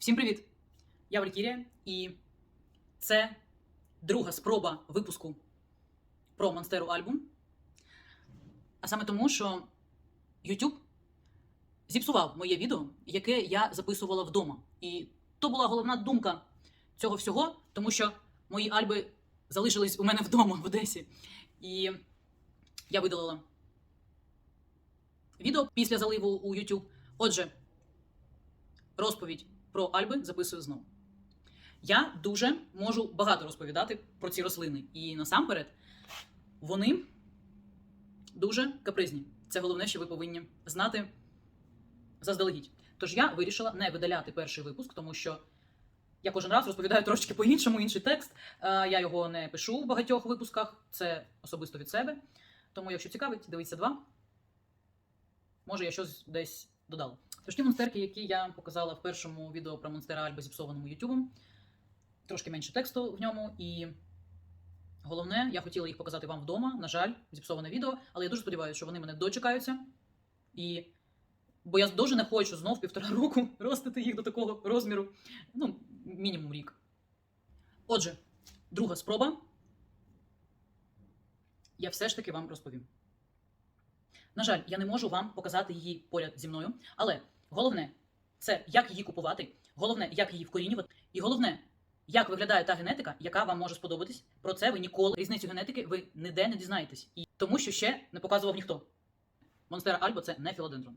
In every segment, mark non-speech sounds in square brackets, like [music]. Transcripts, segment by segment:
Всім привіт! Я Валькірія, і це друга спроба випуску про Монстеру альбум. А саме тому, що YouTube зіпсував моє відео, яке я записувала вдома. І то була головна думка цього всього, тому що мої альби залишились у мене вдома в Одесі. І я видалила відео після заливу у YouTube. Отже, розповідь про альби записую знову. Я дуже можу багато розповідати про ці рослини. І насамперед вони дуже капризні. Це головне, що ви повинні знати заздалегідь. Тож я вирішила не видаляти перший випуск, тому що я кожен раз розповідаю трошки по-іншому, інший текст. Е, Я його не пишу в багатьох випусках, це особисто від себе. Тому, якщо цікавить, дивіться два. Може, я щось десь додала. Тож монстерки, які я показала в першому відео про монстера Альба зіпсованому Ютубом, трошки менше тексту в ньому. І головне, я хотіла їх показати вам вдома. На жаль, зіпсоване відео, але я дуже сподіваюся, що вони мене дочекаються. І... Бо я дуже не хочу знов півтора року [laughs] ростити їх до такого розміру. Ну, мінімум рік. Отже, друга спроба. Я все ж таки вам розповім. На жаль, я не можу вам показати її поряд зі мною, але головне це як її купувати, головне, як її вкорінювати, і головне, як виглядає та генетика, яка вам може сподобатись. Про це ви ніколи різницю генетики ви ніде не дізнаєтесь. І тому що ще не показував ніхто. Монстера Альбо це не філодендрон.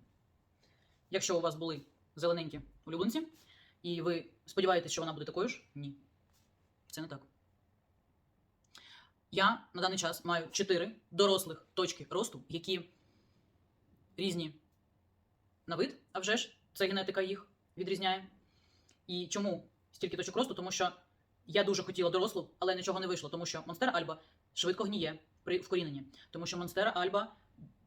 Якщо у вас були зелененькі улюбленці, і ви сподіваєтесь, що вона буде такою ж, ні. Це не так. Я на даний час маю 4 дорослих точки росту, які різні на вид, а вже ж це генетика їх відрізняє. І чому стільки точок росту? Тому що я дуже хотіла дорослу, але нічого не вийшло, тому що Монстера Альба швидко гніє при вкоріненні. Тому що Монстера Альба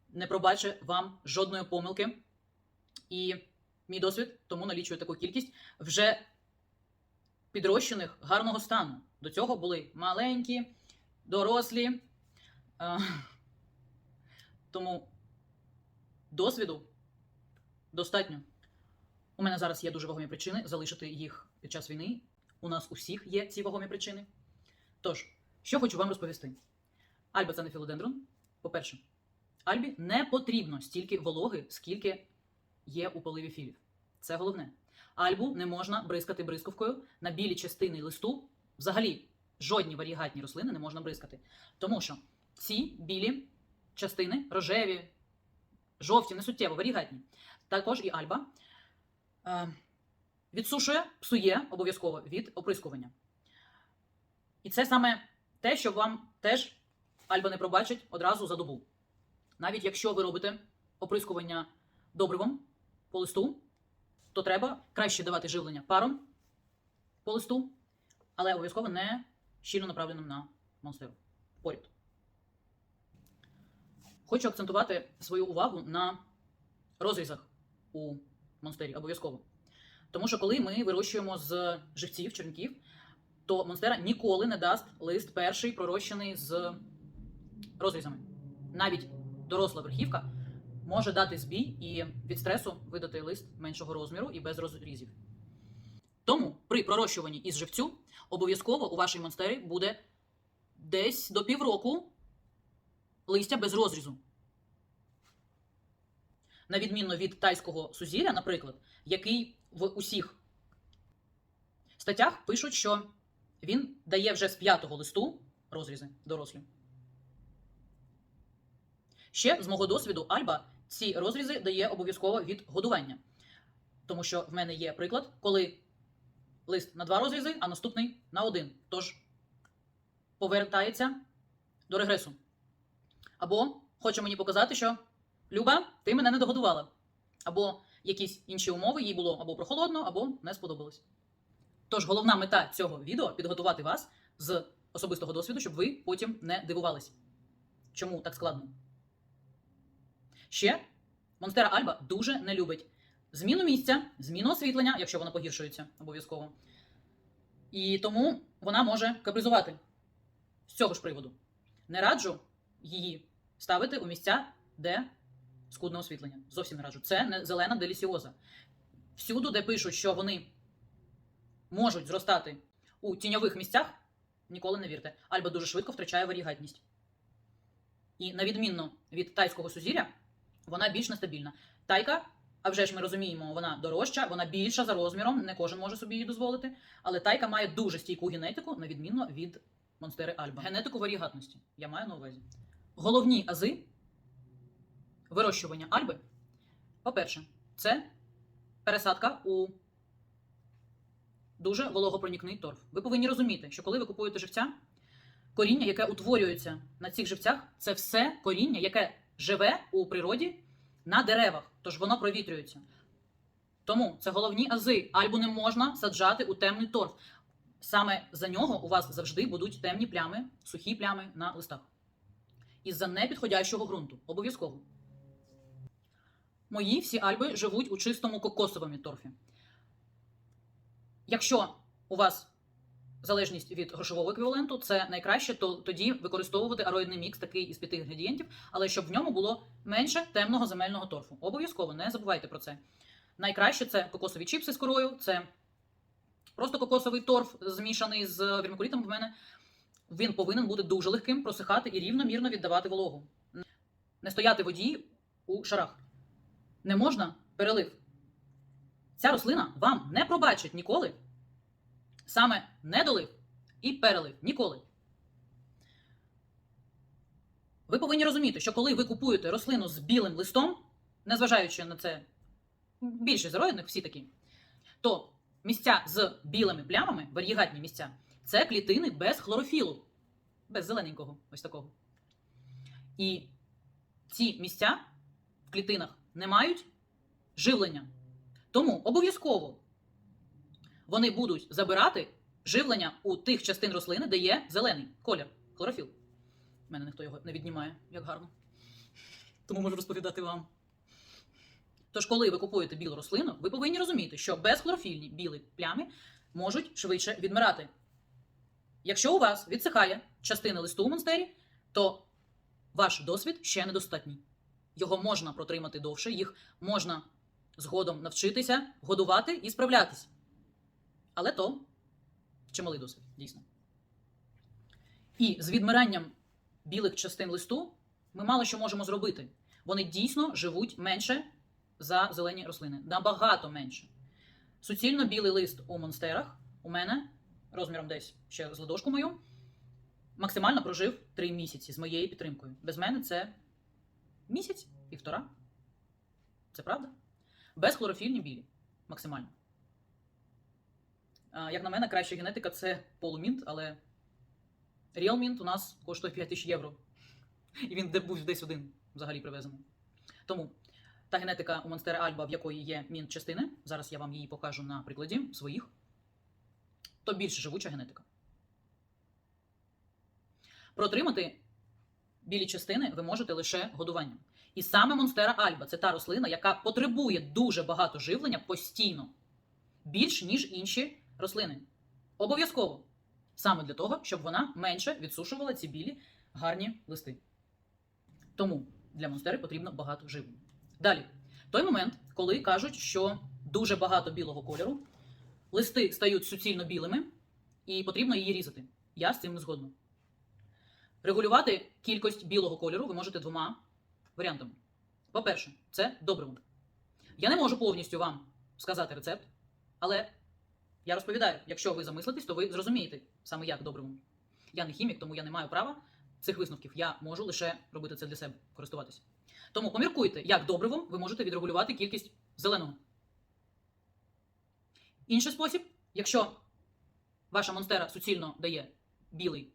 не пробачить вам жодної помилки. І мій досвід тому налічує таку кількість вже підрощених гарного стану. До цього були маленькі, дорослі. [laughs] Тому досвіду достатньо. У мене зараз є дуже вагомі причини залишити їх під час війни. У нас усіх є ці вагомі причини. Тож, що хочу вам розповісти. Альба це не філодендрон. По-перше, Альбі не потрібно стільки вологи, скільки є у поливі філів. Це головне. Альбу не можна бризкати бризковкою на білі частини листу. Взагалі, жодні варігатні рослини не можна бризкати. Тому що ці білі частини, рожеві, жовті, не суттєво, варігатні. Також і альба е, відсушує, псує обов'язково від оприскування. І це саме те, що вам теж альба не пробачить одразу за добу. Навіть якщо ви робите оприскування добривом по листу, то треба краще давати живлення паром по листу, але обов'язково не щільно направленим на монстеру. Поряд. Хочу акцентувати свою увагу на розрізах у монстері обов'язково. Тому що коли ми вирощуємо з живців, черенків, то монстера ніколи не дасть лист перший пророщений з розрізами. Навіть доросла верхівка може дати збій і від стресу видати лист меншого розміру і без розрізів. Тому при пророщуванні із живцю обов'язково у вашій монстері буде десь до півроку листя без розрізу. На відміну від тайського сузір'я, наприклад, який в усіх статтях пишуть, що він дає вже з п'ятого листу розрізи дорослі. Ще з мого досвіду Альба ці розрізи дає обов'язково від годування. Тому що в мене є приклад, коли лист на два розрізи, а наступний на один. Тож повертається до регресу. Або хоче мені показати, що Люба, ти мене не догодувала. Або якісь інші умови їй було або прохолодно, або не сподобалось. Тож головна мета цього відео підготувати вас з особистого досвіду, щоб ви потім не дивувались. Чому так складно? Ще Монстера Альба дуже не любить зміну місця, зміну освітлення, якщо воно погіршується обов'язково. І тому вона може капризувати з цього ж приводу. Не раджу її ставити у місця, де скудне освітлення. Зовсім не раджу. Це не зелена делісіоза. Всюду, де пишуть, що вони можуть зростати у тіньових місцях, ніколи не вірте. Альба дуже швидко втрачає варігатність. І на відмінно від тайського сузір'я, вона більш нестабільна. Тайка, а вже ж ми розуміємо, вона дорожча, вона більша за розміром, не кожен може собі її дозволити. Але тайка має дуже стійку генетику, на відмінно від монстери Альба. Генетику варігатності. Я маю на увазі. Головні ази вирощування Альби, по-перше, це пересадка у дуже вологопроникний торф. Ви повинні розуміти, що коли ви купуєте живця, коріння, яке утворюється на цих живцях, це все коріння, яке живе у природі на деревах, тож воно провітрюється. Тому це головні ази. Альбу не можна саджати у темний торф. Саме за нього у вас завжди будуть темні плями, сухі плями на листах. Із-за непідходящого ґрунту. Обов'язково. Мої всі альби живуть у чистому кокосовому торфі. Якщо у вас залежність від грошового еквіваленту, це найкраще, то тоді використовувати ароїдний мікс, такий із п'яти інгредієнтів, але щоб в ньому було менше темного земельного торфу. Обов'язково не забувайте про це. Найкраще це кокосові чіпси з корою, це просто кокосовий торф, змішаний з вермикулітом в мене. Він повинен бути дуже легким, просихати і рівномірно віддавати вологу. Не стояти воді у шарах. Не можна перелив. Ця рослина вам не пробачить ніколи саме недолив і перелив. Ніколи. Ви повинні розуміти, що коли ви купуєте рослину з білим листом, незважаючи на це більшість зароєдних, всі такі, то місця з білими плямами, варігатні місця, це клітини без хлорофілу, без зелененького, ось такого. І ці місця в клітинах не мають живлення. Тому обов'язково вони будуть забирати живлення у тих частин рослини, де є зелений колір, хлорофіл. У мене ніхто його не віднімає, як гарно. Тому можу розповідати вам. Тож, коли ви купуєте білу рослину, ви повинні розуміти, що безхлорофільні білі плями можуть швидше відмирати. Якщо у вас відсихає частина листу у монстері, то ваш досвід ще недостатній. Його можна протримати довше, їх можна згодом навчитися годувати і справлятися. Але то чималий досвід, дійсно. І з відмиранням білих частин листу ми мало що можемо зробити. Вони дійсно живуть менше за зелені рослини. Набагато менше. Суцільно білий лист у монстерах у мене розміром десь ще з ладошку мою, максимально прожив 3 місяці з моєю підтримкою. Без мене це місяць, півтора. Це правда? Безхлорофільні білі. Максимально. Як на мене, краща генетика це полумінт, але Mint у нас коштує 5 тисяч євро. І він де був десь один взагалі привезений. Тому та генетика у Монстера Альба, в якої є мінт частини, зараз я вам її покажу на прикладі своїх, то більш живуча генетика. Протримати білі частини ви можете лише годуванням. І саме Монстера Альба це та рослина, яка потребує дуже багато живлення постійно, більш ніж інші рослини. Обов'язково. Саме для того, щоб вона менше відсушувала ці білі гарні листи. Тому для монстери потрібно багато живлення. Далі, той момент, коли кажуть, що дуже багато білого кольору, листи стають суцільно білими, і потрібно її різати. Я з цим не згодна. Регулювати кількість білого кольору ви можете двома варіантами. По-перше, це добриво. Я не можу повністю вам сказати рецепт, але я розповідаю, якщо ви замислитесь, то ви зрозумієте саме як добривом. Я не хімік, тому я не маю права цих висновків. Я можу лише робити це для себе, користуватися. Тому поміркуйте, як добривом ви можете відрегулювати кількість зеленого. Інший спосіб, якщо ваша монстера суцільно дає білий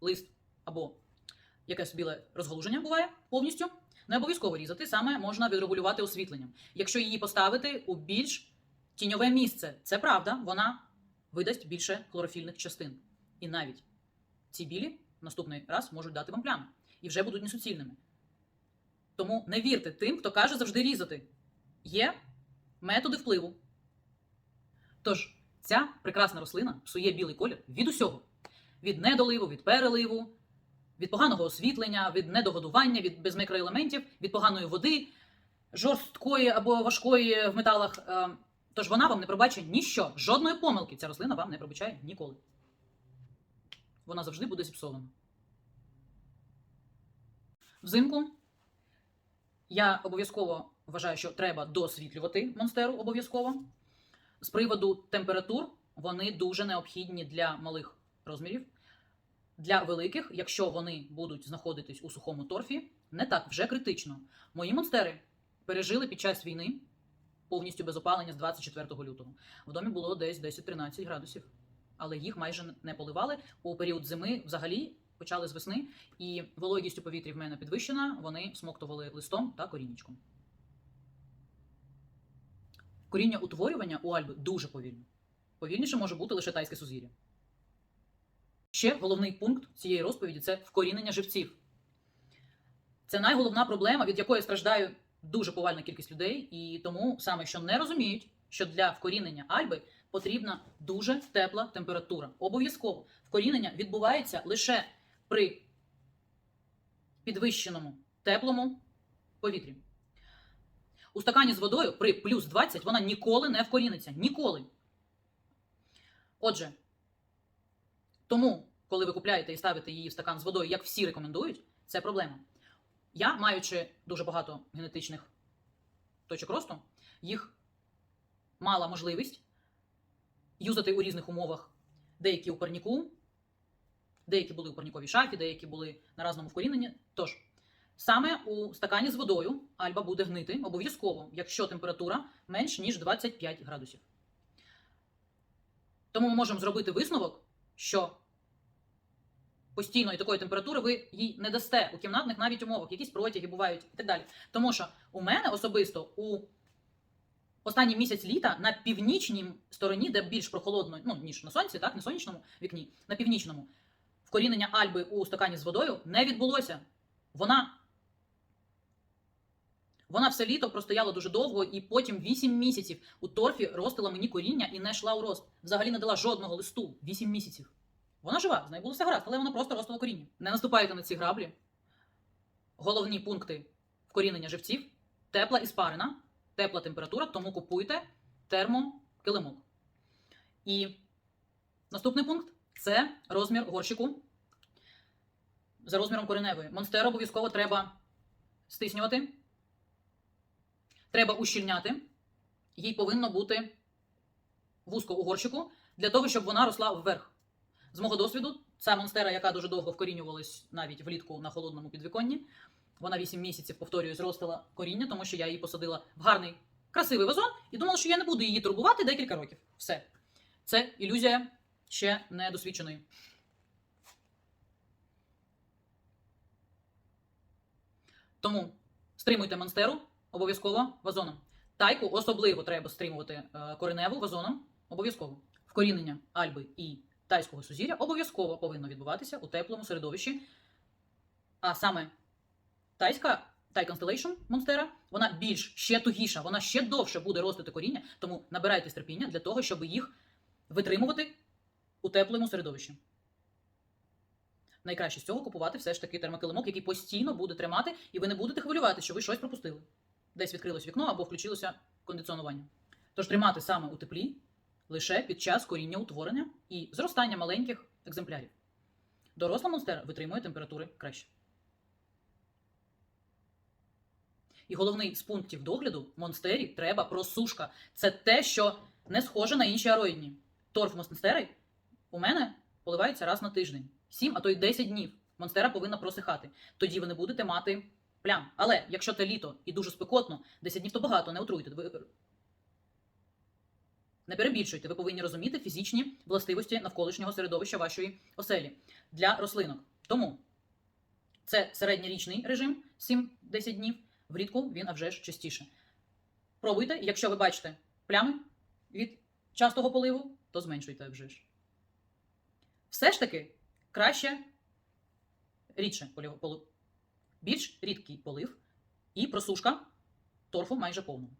лист або якесь біле розгалуження буває повністю, не обов'язково різати, саме можна відрегулювати освітленням. Якщо її поставити у більш тіньове місце, це правда, вона видасть більше хлорофільних частин. І навіть ці білі наступний раз можуть дати вам плями і вже будуть несуцільними. Тому не вірте тим, хто каже завжди різати. Є методи впливу. Тож, ця прекрасна рослина псує білий колір від усього: від недоливу, від переливу, від поганого освітлення, від недогодування, від без мікроелементів, від поганої води, жорсткої або важкої в металах е, Тож вона вам не пробачить ніщо, жодної помилки ця рослина вам не пробачає ніколи. Вона завжди буде зіпсована. Взимку я обов'язково вважаю, що треба досвітлювати монстеру обов'язково. З приводу температур вони дуже необхідні для малих розмірів. Для великих, якщо вони будуть знаходитись у сухому торфі, не так вже критично. Мої монстери пережили під час війни повністю без опалення з 24 лютого. В домі було десь 10-13 градусів, але їх майже не поливали. У період зими взагалі почали з весни, і вологість у повітрі в мене підвищена. Вони смоктували листом та коріннячком. Коріння утворювання у Альби дуже повільне. Повільніше може бути лише тайське сузір'я. Ще головний пункт цієї розповіді це вкорінення живців. Це найголовна проблема, від якої страждає дуже повальна кількість людей, і тому саме що не розуміють, що для вкорінення альби потрібна дуже тепла температура. Обов'язково вкорінення відбувається лише при підвищеному теплому повітрі. У стакані з водою при плюс 20 вона ніколи не вкоріниться. Ніколи. Отже, тому, коли ви купляєте і ставите її в стакан з водою, як всі рекомендують, це проблема. Я, маючи дуже багато генетичних точок росту, їх мала можливість юзати у різних умовах. Деякі у парніку, деякі були у парніковій шафі, деякі були на разному вкоріненні. Тож, саме у стакані з водою альба буде гнити обов'язково, якщо температура менш ніж 25 градусів. Тому ми можемо зробити висновок, що постійної такої температури ви їй не дасте у кімнатних навіть умовах, якісь протяги бувають і так далі. Тому що у мене особисто у останній місяць літа на північній стороні, де більш прохолодно, ну ніж на сонці, так, не сонячному вікні, на північному, вкорінення альби у стакані з водою не відбулося. Вона. Вона все літо простояла дуже довго, і потім 8 місяців у торфі ростила мені коріння і не йшла у рост. Взагалі не дала жодного листу 8 місяців. Вона жива, з нею було все гаразд, але вона просто ростила коріння. Не наступайте на ці граблі. Головні пункти вкорінення живців тепла і спарена, тепла температура, тому купуйте термокилимок. І наступний пункт це розмір горщику за розміром кореневої. Монстеру обов'язково треба стиснювати, треба ущільняти. Їй повинно бути вузько у горщику для того, щоб вона росла вверх. З мого досвіду, ця монстера, яка дуже довго вкорінювалась навіть влітку на холодному підвіконні, вона 8 місяців, повторюю, зростила коріння, тому що я її посадила в гарний, красивий вазон і думала, що я не буду її турбувати декілька років. Все. Це ілюзія ще недосвідченої. Тому стримуйте монстеру обов'язково вазоном. Тайку особливо треба стримувати е, кореневу вазоном обов'язково. Вкорінення альби і тайського сузір'я обов'язково повинно відбуватися у теплому середовищі. А саме тайська Thai Constellation Монстера, вона більш ще тугіша, вона ще довше буде ростити коріння, тому набирайте терпіння для того, щоб їх витримувати у теплому середовищі. Найкраще з цього купувати все ж таки термокилимок, який постійно буде тримати, і ви не будете хвилювати, що ви щось пропустили. Десь відкрилось вікно або включилося кондиціонування. Тож тримати саме у теплі лише під час коріння утворення і зростання маленьких екземплярів. Доросла монстера витримує температури краще. І головний з пунктів догляду монстері треба просушка. Це те, що не схоже на інші ароїдні. Торф монстери у мене поливається раз на тиждень. 7, а то й 10 днів. Монстера повинна просихати. Тоді ви не будете мати плям. Але якщо це літо і дуже спекотно, 10 днів то багато, не отруйте. Не перебільшуйте, ви повинні розуміти фізичні властивості навколишнього середовища вашої оселі для рослинок. Тому це середньорічний режим 7-10 днів. Влітку він а вже ж частіше. Пробуйте, якщо ви бачите плями від частого поливу, то зменшуйте вже ж. Все ж таки краще рідше полив, більш рідкий полив і просушка торфу майже повного.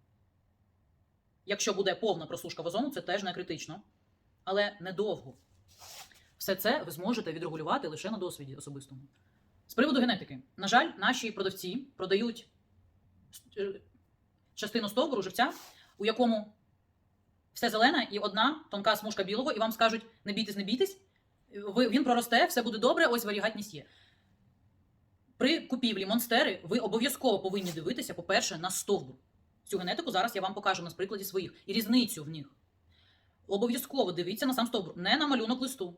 Якщо буде повна просушка вазону, це теж не критично, але недовго. Все це ви зможете відрегулювати лише на досвіді особистому. З приводу генетики, на жаль, наші продавці продають е, частину стовбуру живця, у якому все зелене і одна тонка смужка білого, і вам скажуть: не бійтесь, не бійтесь. Він проросте, все буде добре, ось варігатність є. При купівлі монстери ви обов'язково повинні дивитися, по-перше, на стовбур. Цю генетику зараз я вам покажу на прикладі своїх і різницю в них. Обов'язково дивіться на сам стовбур, не на малюнок листу.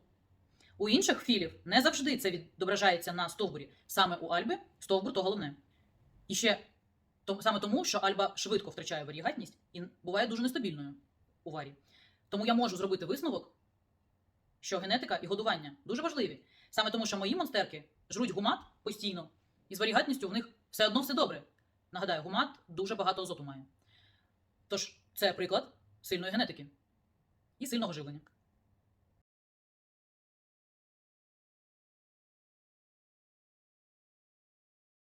У інших філів не завжди це відображається на стовбурі. Саме у Альби стовбур то головне. І ще то, саме тому, що Альба швидко втрачає варігатність і буває дуже нестабільною у варі. Тому я можу зробити висновок, що генетика і годування дуже важливі. Саме тому, що мої монстерки жруть гумат постійно, і з варігатністю в них все одно все добре. Нагадаю, гумат дуже багато азоту має. Тож це приклад сильної генетики і сильного живлення.